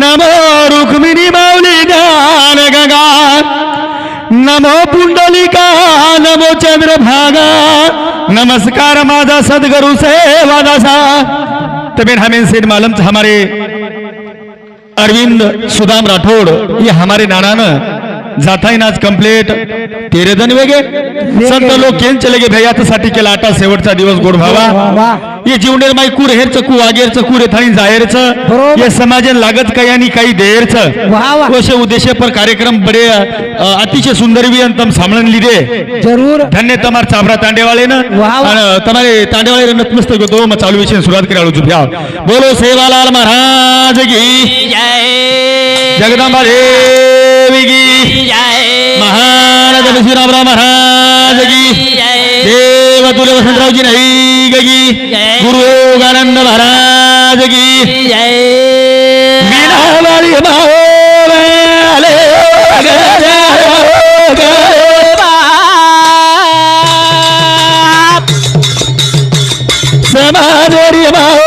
नमो रुक्मिणी माऊली ज्ञान गगा. नमो पुंडलिका नमो चंद्रभागा. नमस्कार माझा सदगुरु सेवा दासा. तबीर हमें सेठ मालम हमारे अरविंद सुदाम राठौड़ ये हमारे नाना जाता आज कंप्लीट तेरे जण वेगळे? संत लोक केन चले गे भाई याच्यासाठी केला आटा शेवटचा दिवस गोड भावा. हे जीवनेर माई कुर हेरच कु आगेरच कुर थाळी जाहेरच. हे समाजन लागत काही आणि काही देरच. असे उद्देश पर कार्यक्रम बडे अतिशय सुंदर भी अंतम ली दे जरूर. धन्य तमार चाबरा तांडेवाले न तमारे तांडेवाले नतमस्तक होतो मग चालू विषय सुरुवात करायला झुप्या. बोलो सेवालाल महाराज की. की महाराज श्रीराम राम महाराज की देव तुले वसंतरावजी नाही गगी गुरु योगानंद महाराज की मीनावारी भावले समाधरी भाव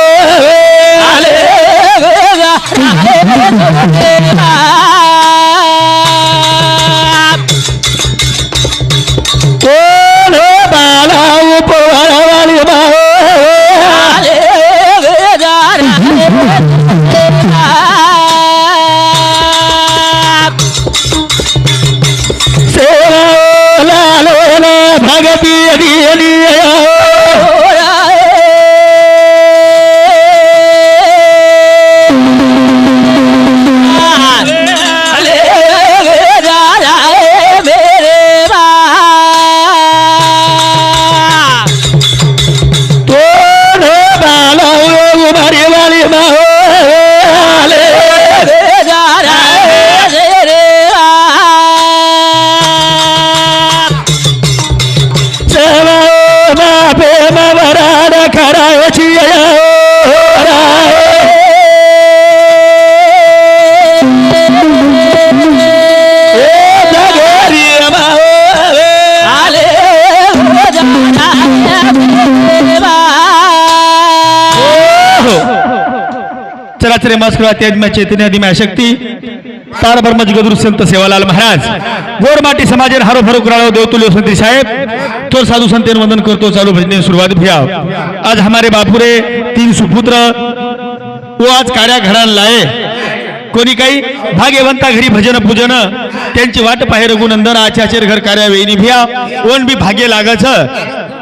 चला चले मस्कर त्याजमा चैतन्य आदि शक्ती. तार ब्रह्मज गदुर संत सेवालाल महाराज. गोरमाटी समाजन हरो भरो कराळो देवतुल्य संती साहेब. तो साधू संतेन वंदन करतो चालू भजने सुरुवात भ्या आज हमारे बापुरे तीन सुपुत्र. वो आज कार्या घडाला लाये. कोणी काही भाग्यवंता घरी भजन पूजन त्यांची वाट पाहे रघुनंदन आचाचेर घर कार्या वेईनी भिया ओन भी भाग्य लागाच.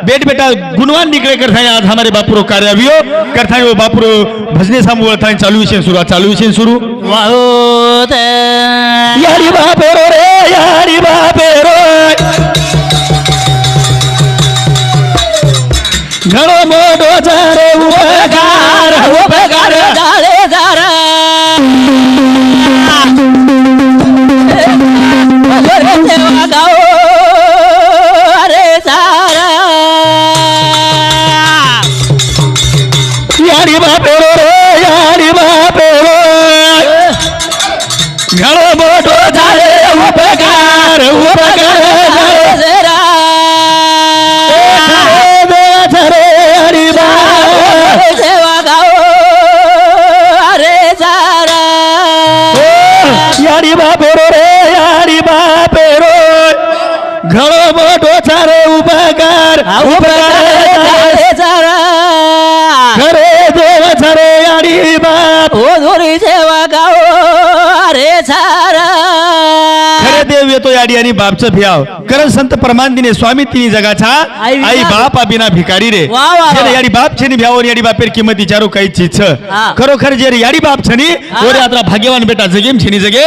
बेट बेटा गुणवान निकले करताय आज हमारे बापुरो कार्यावियो. करताय वो बापुरो भजने सामू थाय चालू विषय सुरू चालू विषय सुरू. यारी बापेरो रे यारी बापेरो घणो मोठो चारे उपकार उपकार. यारी बापेरो रे. यारी बापेरो घणो मोठो झाले उपकार उपकार खरे देवाचा रे यारी येतो याडी आणि बापचं भ्याव कारण संत प्रमाण दिने स्वामी तिने जगाचा आई बाप. अबिना भिकारी रे. याडी बाप छेनी भ्यावर याडी बापेर किंमत विचारू काही चीच. हा. खरोखर जे याडी बाप छनी ओरे आता भाग्यवान बेटा जगेम छेनी जगे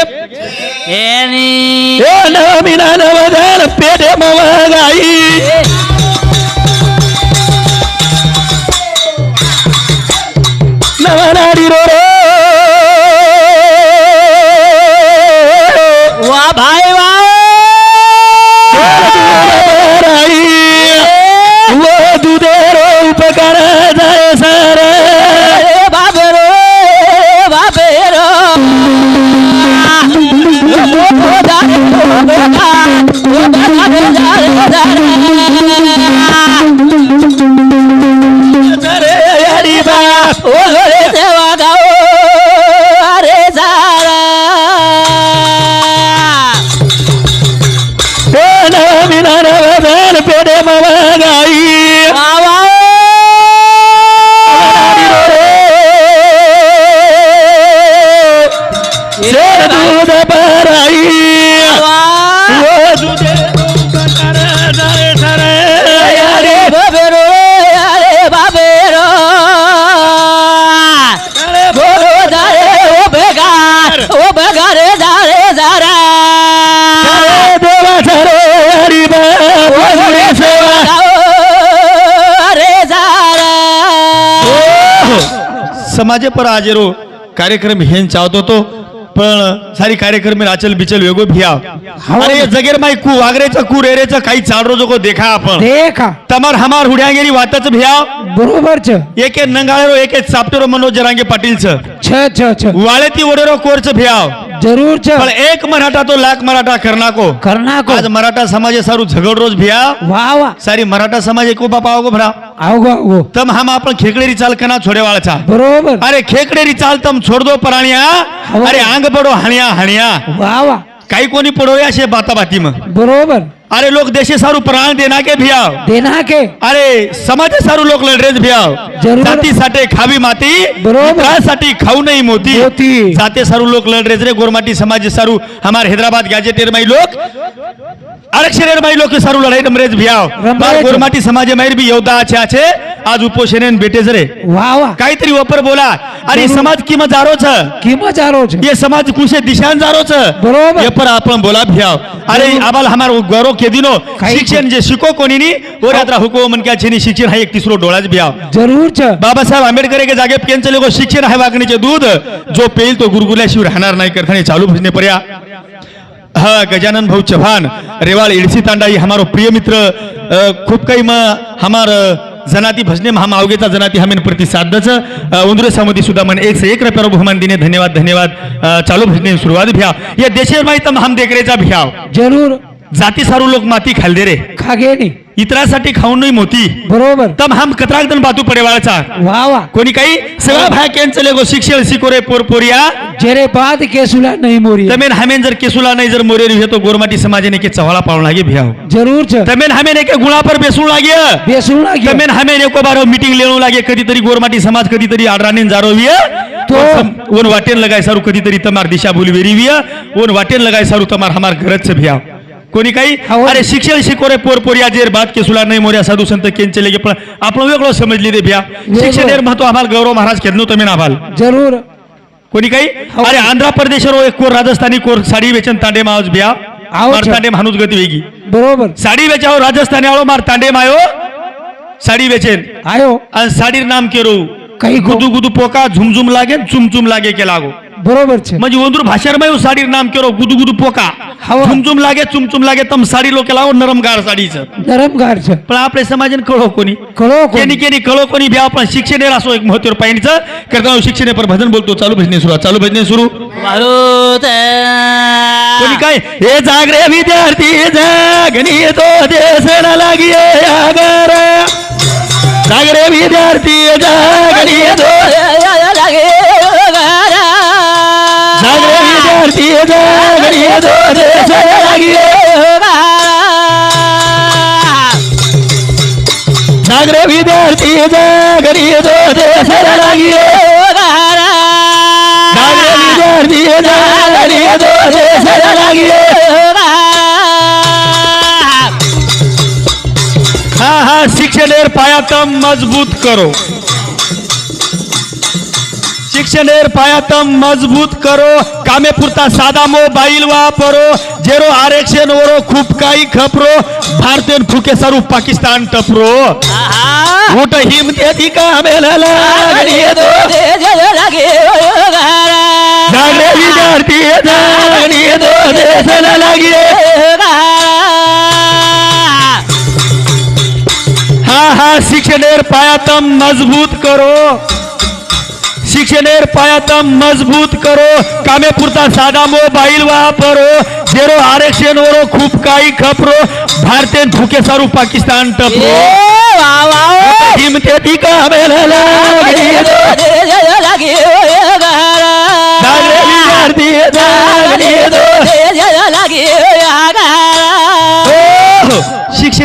पेटे मवागाई नवनाडी रो रो. वा भाई वा। वो दुधेरो उपकार जाय सारा। बाबरो। समाजे पर आजेरो कार्यक्रम हेन चाहतो तो पण सारी कार्यक्रम में नाचल बिचल वेगो भिया। अरे जगेर माई कु वागरेचा कु रेरेचा काही चालरो जो को देखा आपण। देखा। तमार हमार हुड्या गेली वाताच भिया। बरोबर छ। एक एक नंगाळेरो एक एक चापटेरो मनोज जरांगे पाटीलच छ। छ छ वाळेती ओडेरो कोरच भिया। जरूर छ। पण एक मराठा तो लाख मराठा करनाको। करना को आज मराठा समाज सारू झगड रोज भिया। वाह वाह सारी मराठा समाज एको बापा आवगो भरा। तम हम आपण खेकडेरी चाल कना छोडेवाळचा बरोबर. अरे खेकडेरी चाल तम छोड़ दो पराणिया. हो. अरे आंग पडो हाणिया हाणिया. वाह वाह काही कोणी पडो असे बाता बाती मग बरोबर. अरे लोक देशे सारू प्राण देना के भियाव देना के. अरे समाज सारू लोक लढरेच भियाव जरूर. जातीसाठी खावी माती बरोबर. साठी खाऊ नाही मोती. मोती. जाते सारू लोक लढरेच रे गोरमाटी समाज सारू हमार हैदराबाद गॅजेटेर माई लोक आरक्षण माई लोक सारू लढाई रमरेज भियाव रमरेज. बार गोरमाटी समाज बी योद्धा आछे आछे आज उपोषण बेटेज रे वाह वाह काहीतरी वपर बोला अरे. समाज किंमत जारो छ किंमत जारो छ ये समाज कुशे दिशान जारो छ बरोबर. ये पर आपण बोला भ्याव अरे. आबाल हमार गौरव के दिनो शिक्षण जे शिको कोणी नी और यात्रा हुको मन क्या छेनी शिक्षण हा एक तिसरो डोळाच भ्याव जरूर छ बाबासाहेब आंबेडकर के जागे केन चले गो शिक्षण आहे वागणीचे दूध जो पेईल तो गुरगुल्याशिवाय राहणार नाही करताना चालू भजने पर्या हा गजानन भाऊ चव्हाण रेवाळ इडसी तांडाई हमारो प्रिय मित्र खूप काही म हमार जनाती भजने में हम आवगेचा जनाती हमें प्रतिसादच उंदरे सामती सुद्धा मन एक से एक रुपया बहुमान दिने धन्यवाद धन्यवाद. चालू भजने सुरुवात भ्या या देशे माहीत हम देखरेचा भ्याव. जरूर. जाती सारू लोक माती खाल दे रे. खागे नी. इतरासाठी खाऊन नाही मोती. बरोबर. तम हम कतराक दन बातू पडेवाळचा. वाह वाह कोणी काही सगळं भाय केन चले गो शिक्षण शिकोरे पोर पोरिया. जेरे बाद केसुला नहीं मोरी तमेन हमेन जर केसुला नाही जर मोरे रिहे तो गोरमाटी समाजेने के चव्हाळा पाळून लागे भियाव. जरूर छ तमेन हमेन एके गुळा पर बेसून लागे. बेसुन लागे. तमेन हमेन एको बारो मीटिंग लेणू लागे. कधीतरी गोरमाटी समाज कधीतरी आडराने जारोविय तो- ओन वाटेन लगाय सारू कधीतरी तमार दिशा बोलवेरी विय ओन वाटेन लगाय सारू तमार हमार घरच भियाव. कोणी काही. अरे शिक्षण शिकोरे पोर पोरिया जेर बात केसुला नाही मोर्या साधू संत केंचे लेगे पण आपण वेगळं समजली दे भ्या. शिक्षण महत्त्व आम्हाला गौरव महाराज खेळनो तमेन आभाल. जरूर. कोणी काही. अरे आंध्र प्रदेशवर एक कोर राजस्थानी कोर साडी वेचन तांडे बिया आहो मार. तांडे माणूस गती वेगी. बरोबर. साडी वेचाव राजस्थानी आळो मार तांडे मायो. साडी वेचेन. आयो. आणि साडीर नाम केरो. काही गुदू गुदू पोका झुमझुम लागे चुमचुम लागे के लागो. बरोबर छ. म्हणजे ओंदूर भाषेर मायो साडीर नाम केरो गुदू गुदू पोका. हवा. झुमझुम लागे चुमचुम लागे तम साडी लोक लावो नरम गार साडीचं नरम गार छ. पण आपले समाजन कळो कोणी. कळो कोणी. केनी केनी कळो कोणी ब्या पण शिक्षण असो एक महत्त्व पाहिजे करता शिक्षण पर भजन बोलतो चालू भजने सुरू चालू भजने सुरू. मारुत कोणी काय? हे जागरे विद्यार्थी जागणी तो देश न लागी आगार. जागरे विद्यार्थी जागणी तो जागरे विद्यार्थी जागणी तो देश न जागरे विद्यार्थी जागणी दो देश न लागी विद्यार्थी जागणी तो देश न हा हा शिक्षणेर पायातम मजबूत करो शिक्षणेर पायातम मजबूत करो कामे पुरता साधा मोबाईल वापरो जेरो आरक्षण वरो खूप काही खपरो भारतीय फुके सारू पाकिस्तान टपरो उठ हिमते ती कामेला लागली दो जागरे विद्यार्थी जागणी दो देशाला लागले हा हा शिक्षणेर पायातम मजबूत करो शिक्षणेर पायातम मजबूत करो कामे पुरता साधा मोबाईल वापरो जेरो आरक्षण वरो खूप काही खपरो भारतीय फुके सारू पाकिस्तान टपरो. हिमते विद्यार्थी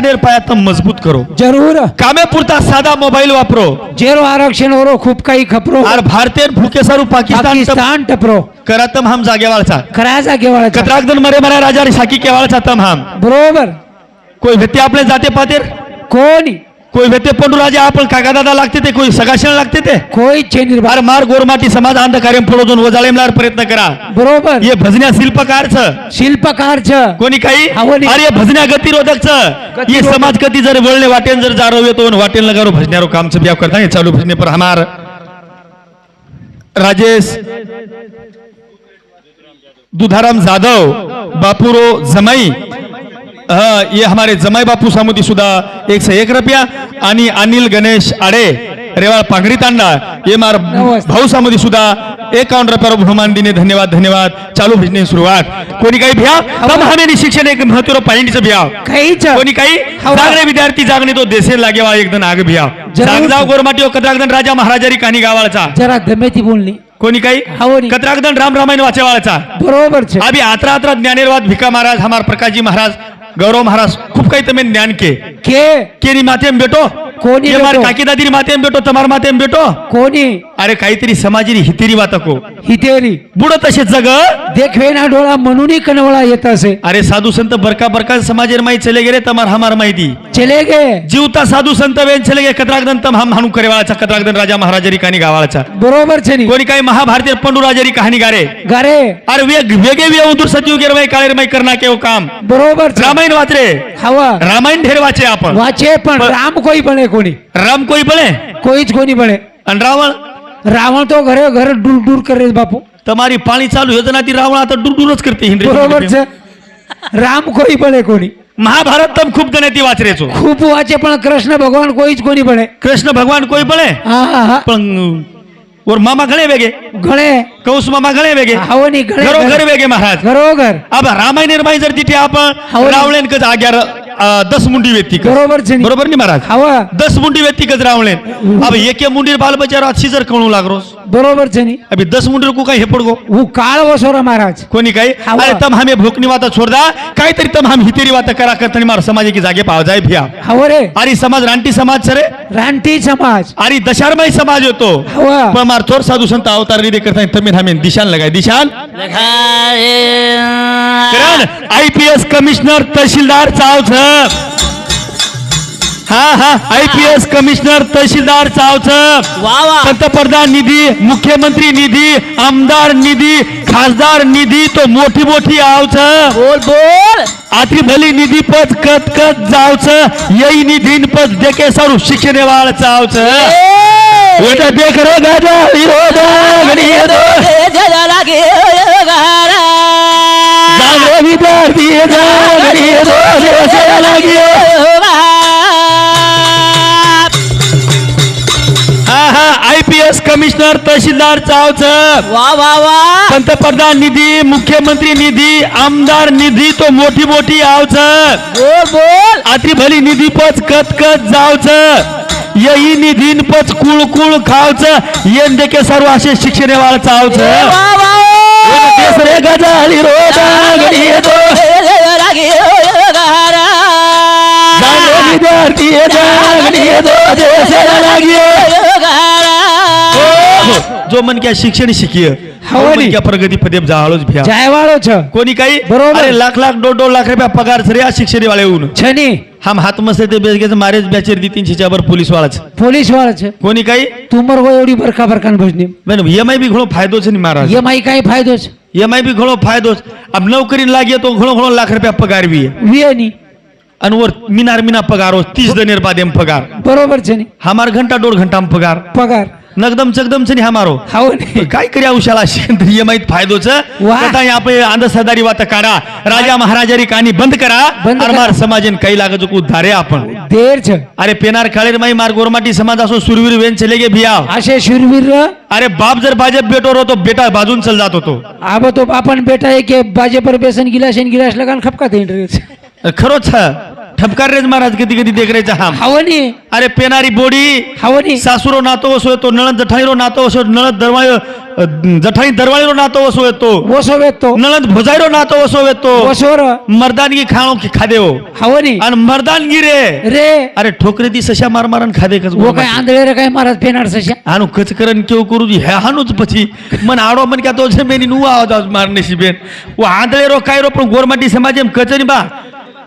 ने पाया मजबूत करो. जरूर. कामे पुरता साधा मोबाईल वापरो. जेरो आरक्षण ओरो खूप काही खपरो. और भारतीय भूखे सारू पाकिस्तान तम- पाकिस्तान टपरो. करा तम हम जागेवाळचा खराचा केवळाचा कत्रागदन मरे मरा राजा रे साकी केवाळचा तम हम. बरोबर. कोई पंडू राजा आपण काका दादा लागते ते कोई सगाशण लागते ते? कोई चेनीर अरे मार गोरमाटी समाज अंधकार्यम फोडून वजाळेमलार प्रयत्न करा. बरोबर. ये भजन्या शिल्पकारच शिल्पकारच कोणी काही. अरे हे भजन्या गतिरोधकच ये. समाज कधी जर वळणे वाटेन जर जारो येतो वाटेल लगारो भजन्यारो कामचं ब्याव करता हे चालू भजने पर हमार राजेश दुधाराम जाधव बापूरो जमाई हाँ ये हमारे जमाई बापू सामुदी सुद्धा एक से एक रुपया आणि अनिल गणेश आडे रेवाळ पांगडी तांडा ये मार. भाऊ सामुदी सुद्धा एकावन्न रुपयावर बहुमान दिने धन्यवाद धन्यवाद चालू भजने सुरुवात. कोणी काही भ्या? तम हमें शिक्षण एक महत्त्व पॉइंटचं भ्या. कोणी काही? हवा. जागणे विद्यार्थी जागणे तो देसे लागेवा एकदम आग भ्या. जरूर. जाग जाव गोरमाटी ओ कत्रागदन राजा महाराजारी कहाणी गावाळचा. जरा दमेती बोलणी. कोणी काही. कत्रागदन राम रामायण वाचेवाळचा. बरोबर अभी आत्रा आत्रा ज्ञानेरवाद भिका महाराज हमार प्रकाशजी महाराज गौरव महाराज खूप काही तुम्ही ज्ञान के के? केली माते भेटो કોની ये मार બેટો? કાકી દાદીની માથે એમ બેટો તમાર માથે એમ બેટો कोणी अरे काहीतरी समाजीनी हितेरी वातको हितेरी बुड तसे जग देखवे ना डोळा म्हणूनही कनवळा येत असे अरे साधू संत बरका बरका समाजेर माही चले गेले तमार हमार माहिती चले गे जीवता साधू संत वेन चले गे कत्रागदन तम हम हाणू करेवाळाचा कत्रागदन राजा महाराजारी कहाणी गावाळाचा बरोबर छे नी कोणी काही महाभारतीय पंडू राजारी कहाणी गारे गारे अरे वेग वेगे वे उदूर सतयुगेर माई काळेर माई करना केव काम बरोबर छे. रामायण वाचरे हवा रामायण ढेर वाचे आपण वाचे पण पण- राम कोई बने कोणी राम कोई बळे कोईच कोणी बने आणि रावण रावण तो घरे घर दूर दूर करे बापू તમારી પાણી ચાલુ યોજના થી રાવણ आता दूर दूरच करते हिंद्री बरोबर छे राम कोई बने कोणी महाभारत तम खूप गणिती वाचरे छो खूप वाचे पण कृष्ण भगवान कोईच कोणी बने कृष्ण भगवान कोई बळे हा हा हा पण और मामा घणे वेगे घणे कौस मामा घणे वेगे हवनी घणे घरो घर वेगे महाराज घरोघर अब रामायण निर्माण जर तिथे आपण हवनी. रावळेन कच आग्यार अ, दस मुंडी व्यक्ती. बरोबर छे नी. बरोबर नाही महाराज हवा दस मुंडी व्यक्ती कच रावळेन अब एके मुंडीर बाल बचारो अच्छी जर कळू लागरोस बरोबर छे नी अभी दस मुंडीर को काही हे पडगो वो काळ वसोरा महाराज. कोणी काही? हवा. अरे तम हमें भूकनी वाता छोड़ दा. काहीतरी तम हम हितेरी वाता करा करता मार समाज की जागे पाव जाय भिया. हव रे. अरे समाज रानटी समाज सरे रानटी समाज. अरे दशारमाई समाज होतो. हवा पण मार थोर साधू संत अवतार निधे करता तमिन हमें दिशान लगाय दिशान. करण आईपीएस कमिशनर तहसीलदार चावच हा हा आईपीएस कमिशनर तहसीलदार चावच. वा वा. पंतप्रधान निधी मुख्यमंत्री निधी आमदार निधी खासदार निधी तो मोठी मोठी आवच. बोल बोल. आती भली निधी पद कत कत जावच. येई निधी पद देके सारू शिक्षण वाळ चावच देख रे गाजा विरोधा गणी कमिशनर तहसीलदार चावच. वा वा वा. पंतप्रधान निधी मुख्यमंत्री निधी आमदार निधी तो मोठी मोठी आवच बोल बोल. आती भली निधी पच कत कत जावच. यही निधीन पच कुळ कुळ खावच. येन देके सर्व असे शिक्षण वाळ चावच गजाली जागो विद्यार्थी देशाला लागियो. जो मन क्या शिक्षण शिकिय हो मन नी. क्या प्रगती पदेप जाळोच भ्या जायवाळो छ कोणी काही बरोबर. अरे लाख लाख दो दो लाख रुपया पगार सर या शिक्षण वाले येऊन छनी हम हात मस्त ते बेस घ्यायचं मारेच बॅचेर दी तीनशे चाबर पोलीस वाळाच पोलीस वाळा छ कोणी काही तुमर गो एवढी बरका बरकान भजनी मॅडम एम आय बी घणो फायदो છે ને महाराज ये माई काय फायदो छ एम आय बी घणो फायदो છે. अब नौकरी लागे तो घणो घणो लाख रुपया पगार बी आहे. वियनी आणि वर मिनार मिना पगार हो तीस दनेर बाद एम पगार बरोबर छनी हमार घंटा डोर घंटा में पगार पगार नगदम चगदमचं हा मारो। हा काय करी औषाला यमाईत फायदोच? वाह. आपले अंधसदारी काढा राजा महाराजारी कानी बंद करा बंद करा. काही लागत उद्धारे आपण। छ। अरे पेनार काळेर माई मार गोरमाटी समाज असो सुरवीर वेन चले गे भियाव असे सुरवीर अरे बाप जर भाजप बेटोर होतो बेटा बाजून चल जात होतो। आबा तो आपण बेटा एक बाजे पर बेसन गिलास गिलास लगान खपका खरोच ठपकार रेज महाराज कधी कधी देख रेचा हा हवनी. अरे पेनारी बोडी हवनी. सासुरो नातो वसो येतो नळद जठाईरो नातो वसो नळद दरवाळ जठाई दरवाळीरो नातो वसो येतो वसो येतो नळद भुजाईरो नातो वसो येतो वसोर मर्दानगी खाणो की खादेव. हवनी. आणि मर्दानगी रे. रे. अरे ठोकरे ती सशा मार मारन खादे कस वो काय आंधळे रे काय महाराज पेनार सशा आणि कचकरण केव करू ह्या हानूच पछी मन आडो मन क्या तो जमेनी नुवा आवाज मारने शिबेन वो आंधळे रो काय रो पण गोरमाटी समाज कचरी बा.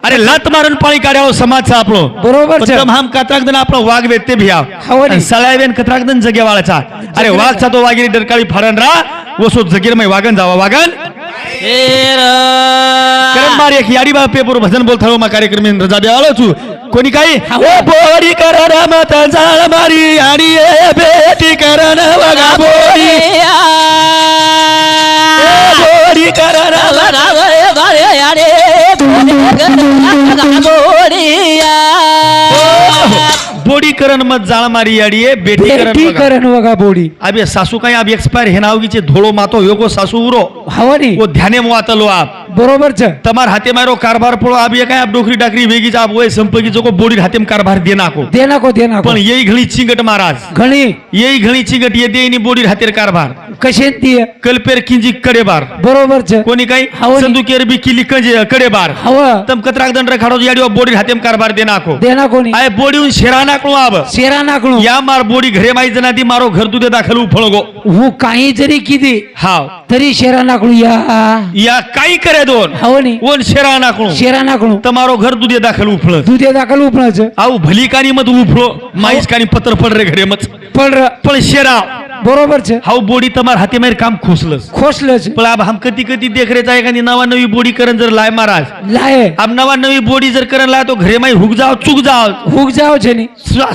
અરે લત મારન પાણી કાઢ્યાવો સમાજ છે આપણો બરોબર છે તમ હામ કતરાકદન આપણો વાઘ વેત તે ભી આવ હવની. સલાયવેન કતરાકદન જગ્યા વાળા છે અરે વાઘ છે તો વાગીરી ડરકાળી ફાડન રા ઓસો જગીર માં વાગન જાવા વાગન કરમ મારી એક યાડી બા પેપર ભજન બોલ થયો માં કાર્યક્રમ ની રજા દેવાલો છું કોની કાઈ એ બોડી કરણ મત જાળ મારી યાડી એ બેટી કરણ વગા બોડી એ બોડી કરણ बोडी करण मत जाळ मारी याडी बेटी बेटी करण बघा वगा बोडी. अबे सासू काय अब एक्सपायर हे नावगीचे धोळो मातो योगो सासू उरो. हवानी वो ध्याने मुआतलो आप. બરોબર છે તમાર હાથે મારો કારભાર પડો આપ એ કાંઈ આપ ડોકરી ડાકરી વેગી જ આપ હોય સંપર્કી જોકો બોડી હાથે કારભાર દે નાખો દે નાખો દે નાખો પણ યઈ ઘણી ચીંગટ મહારાજ ઘણી યઈ ઘણી ચીંગટ ये देनी बोडी हातेर कारभार કશેન દીએ कल्पेर किंजी कडे बार બરોબર છે कोणी काही हावनी. संदुकेर बी किली कंजे कडे बार હવ तम कतराक दंड रखाडो याडियो बोडी हातेम कारभार दे नाखो દે નાખો ની आय बोडी उन शेरा नाकणो आब શેરા નાખણું या मार बोडी घरे माई जनादी मारो घर दुधे दाखल उफळगो હું કાંઈ જરી કીધી हाव तरी शेरा या. काही करे दोन. हो नाही शेरा नाकडून शेरा नाकडून तमारो घर दुधे दाखल उफळ दुधे दाखल उफळच आऊ भली कानी मत उफळो माईस कानी पत्र पडरे घरे मत. पडर पण शेरा. बरोबर छे. हाउ बोडी तमार हाथी मेर काम खोसल खोसल पर अब हम कति कति देख रहे जाए कहीं नवा नवी बोडी करन जर लाय महाराज. लाय. अब नवा नवी बोडी जर करन लाय तो घरे माई हुक जाओ चुक जाओ हुक जाओ छे नी.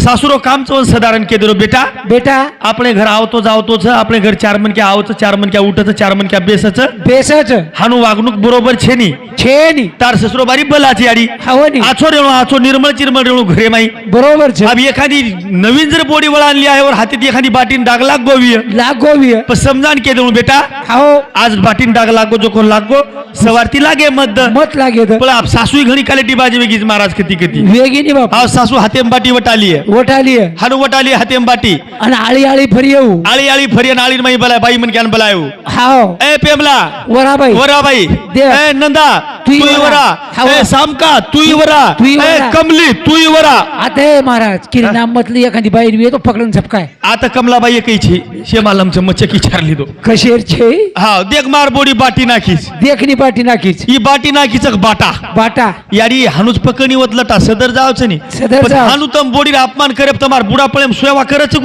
सासुरो काम चो सदारन के देरो बेटा. बेटा. अपने घर आओ तो जाओ तो छे अपने घर चार मन के आओ तो चार मन के उठ तो चार मन के बेस छे. बेस छे. हनु वागनुक बरोबर छे नी. छे नी. तार ससुरो बारी बला छे आड़ी. हो नी. आछो रेणो आछो निर्मल चिरमल रेणो घरे माई. बरोबर छे. अब एखादी नवीन जर बोडी वळानली आहे और हाती ती एखादी बाटीन डागलाक भी है लागो भी है पर समझान के दूं बेटा? हाओ आज बाटिन डाग लागो जो को लागो. सवारती लागे मत मत लागे तो आप सासू ही घनी क्वालिटी बाजे में महाराज कती कती वेगी नहीं बाप. आप सासू हाथे बाटी वटाली है वटाली है हनु वटाली हाथे बाटी. अन आळी आळी फरी है आळी आली फरी है नाली मई बलाय भाई मन क्या बलाय हा ए पेमला. वरा भाई वरा भाई ए नंदा. तू वरा. हो. सामका तू वरा. ए कमली तू वरा. आता हे महाराज किरणामधली एखादी बाई नवी तो पकडून झपकाय. आता कमलाबाई एकायची. शेमालम चमचक विचारली तो. कशेर छे? हा देख मार बोडी बाटी नाखीच. देखनी बाटी नाखीच. ही बाटी नाखीच बाटा. बाटा. यारी हनुज पकडणी वतलटा सदर जावच नाही सदर हनुतम बोडी अपमान करब तमार बुडा पळेम सोयवा करच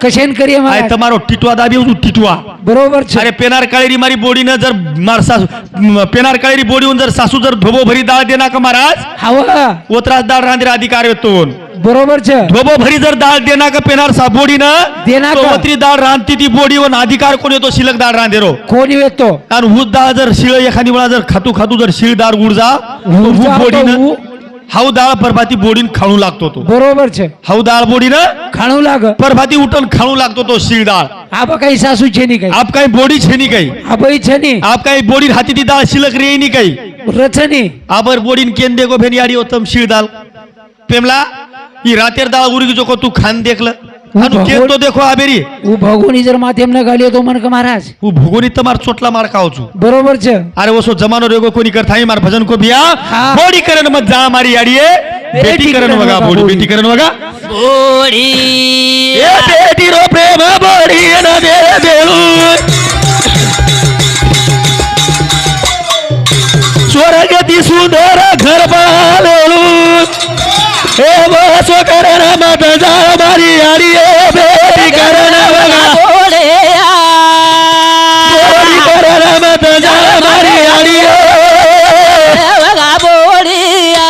સેવા કરે છે કુ कशेन કરીએ આય મહારાજ તમારો ટીટવા દાબી હું ટીટવા बरोबर છે अरे पेनार काळेरी मारी बोडी न जर मार सासू म, पेनार काळेरी बोडीहून जर सासू जर धोबो भरी डाळ देना का महाराज हवा ओतरास डाळ रांधे अधिकार येतो बरोबर છે धोबो भरी जर डाळ देना का पेनार सा बोडी न देना का? ओतरी डाळ रांधती ती बोडीवर अधिकार कोण येतो शिलक डाळ रांधेरो कोणी येतो आणि हूत डाळ जर शिळ एखादी वेळा जर खातू खातू जर शिळ डाळ उडजा हूत जाळ हाऊ दाळ परभाती बोडीन खाणू लागतो तो. बरोबर छे. हाऊ दाळ बोडीन खाणू लाग. परभाती उठन खाणू लागतो तो शिळ दाळ. आप काही सासू छे नी काही. आप काही बोडी छे नी काही. आपई छे नी. आप काही बोडी हाती ती दाळ शिलक रे नी काही. रच नी. आपर बोडीन केंदे को भेनियाडी उत्तम शिळ दाळ. पेमला ई रातेर दाळ उरगी जो को तू खान देखला. આનું કેમ તો દેખો આ બેરી? હું ભગોની જર માથે એમને ગાલીએ તો મને કે મહારાજ. હું ભગોની તમાર ચોટલા માર ખાવ છું. બરોબર છે. અરે ઓછો જમાનો રેગો કોની કર થાય માર ભજન કો બિયા બોડી કરન મત જા મારી આડીએ. બેટી કરન વગા બોડી બેટી કરન વગા. બોડી. એ બેટી રો પ્રેમ બોડી એના દે દેલું સ્વર્ગથી ઘર બાલેલું करण मत जा मारी आली बेरी करण बघा. थोडे करण मत जा मारी आली बघा बोडिया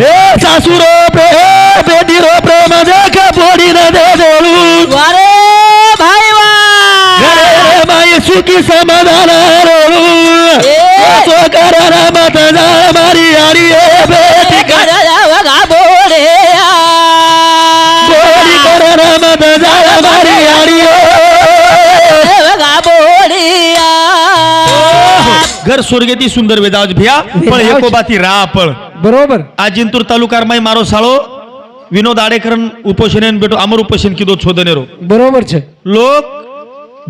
हे सासुरो प्रेम बेटीरो प्रेम देख बोडी न दे देऊ अरे भाई वा समाधान रोळू કરારા બતના મારી હારી એ બેટી કરારા વગા બોરે બોરી કરારા બતના મારી હારી એ વગા બોરિયા ઘર સ્વર્ગેથી સુંદર વેદાજ ભ્યા પણ એકોબાથી રા પણ બરોબર. આ જિંતુર તાલુકામાં મારો સાળો વિનોદ આડેકરન ઉપોષણ બેઠો અમર ઉપોષણ કીધો છોદનેરો. બરોબર છે. લોક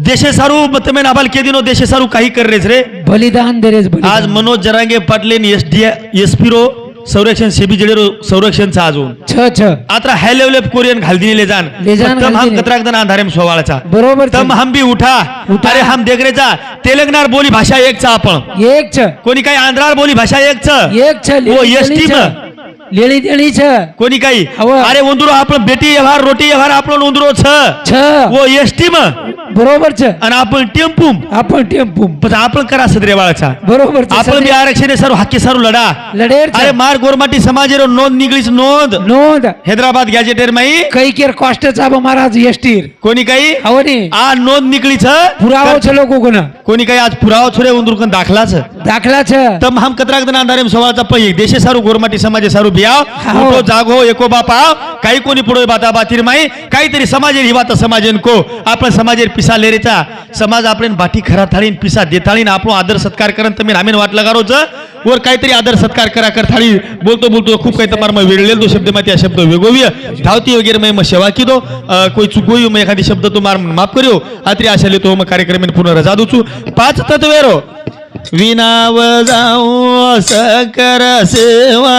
દેશે સારું તમે નાબાલ કેદીનો દેશે સારું કાહી કરે છે રે. बलिदान आज मनोज जरांगे पाटलेन एस डी एस पी रो संरक्षण सीबी जडे रो संरक्षण सा अजून छ आता हाय लेवल कोरियन घालदिनी ले जान। ले जान तम हम सोवाळाचा बरोबर तम हम भी उठा। अरे हम देख रे तेलंगणार बोली भाषा एक च आपण। एक छ। कोणी काही आंध्रार बोली भाषा एक छ एक छ ओ एसटी लेणी देणी छ। कोणी काही? अरे उंदरो आपण बेटी व्यवहार रोटी व्यवहार आपण ओंदुरो छ। छ। ओ एसटी म। બરોબર છે आणि आपण टेम्पू आपण टेम्पू पण आपण करा सदरेवाळाचा બરોબર છે आपण बी સદરે- आरक्षण सारू हक्की सारू लढा લડેર છે अरे मार गोरमाटी समाजेरो नोंद निघलीच नोंद નોંધ हैदराबाद गॅजेटेर माई કઈ કેર કોસ્ટ ચાબો મહારાજ એસટીર कोणी काही આવો ને आ नोंद निघलीच પુરાવો છે લોકો કોના कोणी काही आज पुरावा छुरे उंदरुकन दाखलाच દાખલા છે तम हम कतराक दन अंधारेम सवाळचा पै देशे सारू गोरमाटी समाजे सारू बियाव हाव. उठो जागो एको बापाव काही कोणी पुढे बाता बातीर माई काहीतरी समाजेर ही बात समाजेन को आपण समाजेर पिसा लेरेचा समाज आपण बाटी खरा थाळीन पिसा देताळीन आपण आदर सत्कार करन तुम्ही रामेन वाट लगारोच वर काहीतरी आदर सत्कार करा कर थाळी. बोलतो बोलतो खूप काही तमार मग वेळलेल तो शब्द माती शब्द वेगोव्य. धावती वगैरे मग मग सेवा की दो अ, कोई चुकोई मग एखादी शब्द तो मार माफ करियो. आत्री आशा लेतो मग कार्यक्रम पुन्हा रजा दुचू. पाच तत्वेरो. विनाव जाऊ असं कर सेवा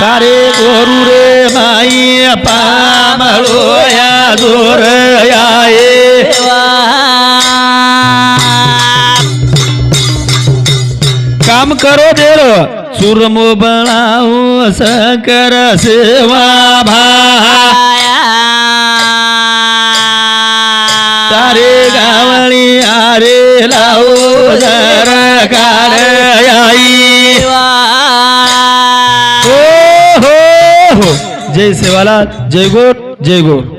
तारे गोरू रे माई पामळो याये. काम करो देर सुरमो बनाऊ असं कर सेवा भा तारे गावळी आरे लावू जर काढ आई हो हो हो. जय सेवालाल जय गोर जय गोर